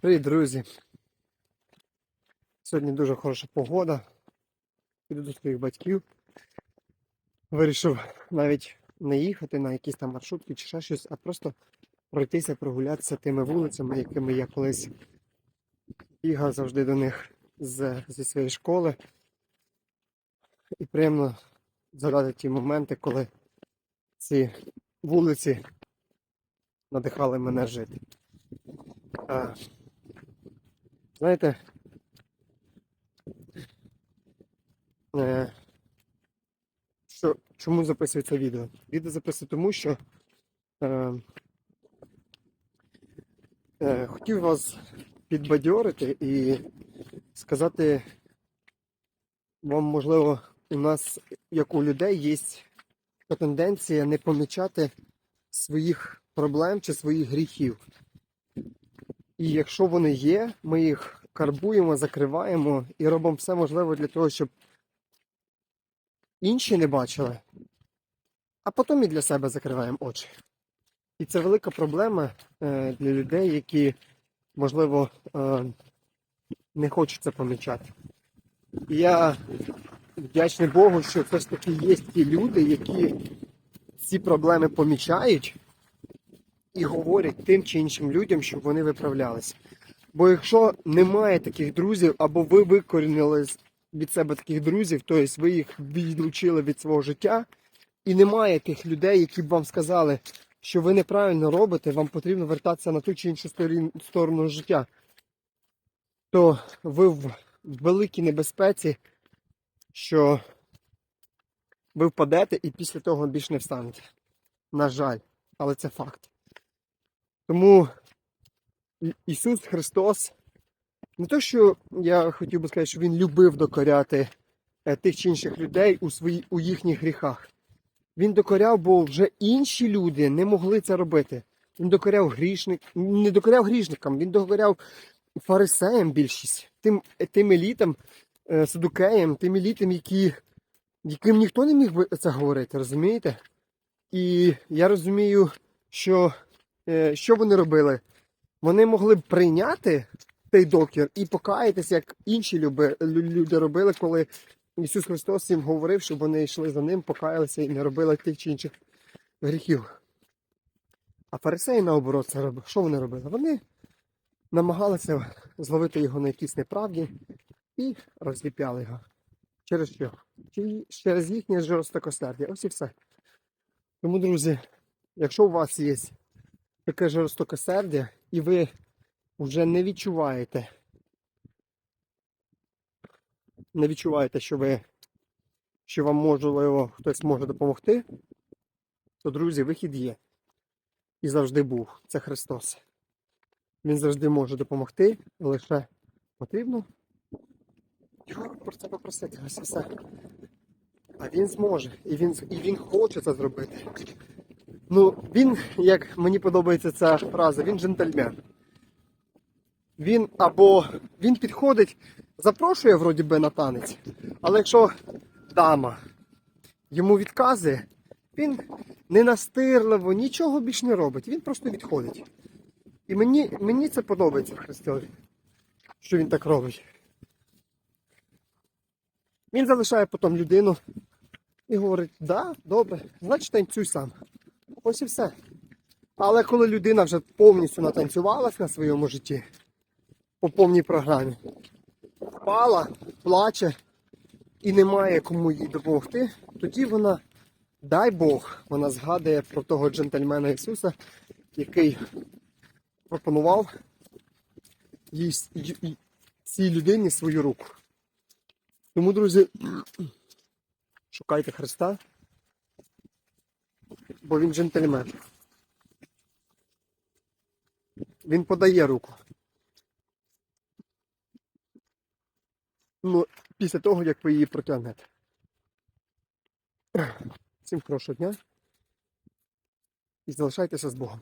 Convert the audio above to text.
Привіт, друзі! Сьогодні дуже хороша погода. Піду до своїх батьків. Вирішив навіть не їхати на якісь там маршрутки чи ще щось, а просто пройтися, прогулятися тими вулицями, якими я колись бігав завжди до них з, зі своєї школи. І приємно згадати ті моменти, коли ці вулиці надихали мене жити. Знаєте, е, що, чому записую це відео? Відео записую тому, що е, е, хотів вас підбадьорити і сказати вам, можливо, у нас, як у людей, є тенденція не помічати своїх проблем чи своїх гріхів. І якщо вони є, ми їх карбуємо, закриваємо і робимо все можливе для того, щоб інші не бачили, а потім і для себе закриваємо очі. І це велика проблема е, для людей, які, можливо, е, не хочуть це помічати. І я вдячний Богу, що все ж таки є ті люди, які ці проблеми помічають і говорять тим чи іншим людям, щоб вони виправлялися. Бо якщо немає таких друзів, або ви викорінили від себе таких друзів, тобто ви їх відлучили від свого життя, і немає тих людей, які б вам сказали, що ви неправильно робите, вам потрібно вертатися на ту чи іншу сторону життя, то ви в великій небезпеці, що ви впадете і після того більше не встанете. На жаль, але це факт. Тому Ісус Христос, не то, що я хотів би сказати, що Він любив докоряти е, тих чи інших людей у, свої, у їхніх гріхах. Він докоряв, бо вже інші люди не могли це робити. Він докоряв грішник, не докоряв грішникам, він докоряв фарисеям більшість, тим, тим елітам, е, садукеям, тим елітам, які, яким ніхто не міг би це говорити, розумієте? І я розумію, що, що вони робили. Вони могли б прийняти цей докір і покаятися, як інші люди робили, коли Ісус Христос їм говорив, щоб вони йшли за ним, покаялися і не робили тих чи інших гріхів. А фарисеї, наоборот, це робили. Що вони робили? Вони намагалися зловити його на якійсь неправді і розліпяли його. Через що? Через їхнє жорстокосердя. Ось і все. Тому, друзі, якщо у вас є таке жорстокосердя, і ви вже не відчуваєте, не відчуваєте, що ви, що вам можливо хтось може допомогти, то, друзі, вихід є. І завжди був. Це Христос. Він завжди може допомогти, лише потрібно про це попросити. Ось все. А він зможе. І він, і він хоче це зробити. Ну, він, як мені подобається ця фраза, він джентльмен. Він або він підходить, запрошує вроді би на танець, але якщо дама йому відказує, він не настирливо, нічого більш не робить, він просто відходить. І мені, мені це подобається в Христові, що він так робить. Він залишає потім людину і говорить, да, добре, значить танцюй сам. Ось і все. Але коли людина вже повністю натанцювалась на своєму житті, по повній програмі, впала, плаче і немає кому їй допомогти, тоді вона, дай Бог, вона згадує про того джентльмена Ісуса, який пропонував їй, цій людині свою руку. Тому, друзі, шукайте Христа, бо він джентльмен. Він подає руку. Ну, після того, як ви її протягнете. Всім хорошого дня і залишайтеся з Богом.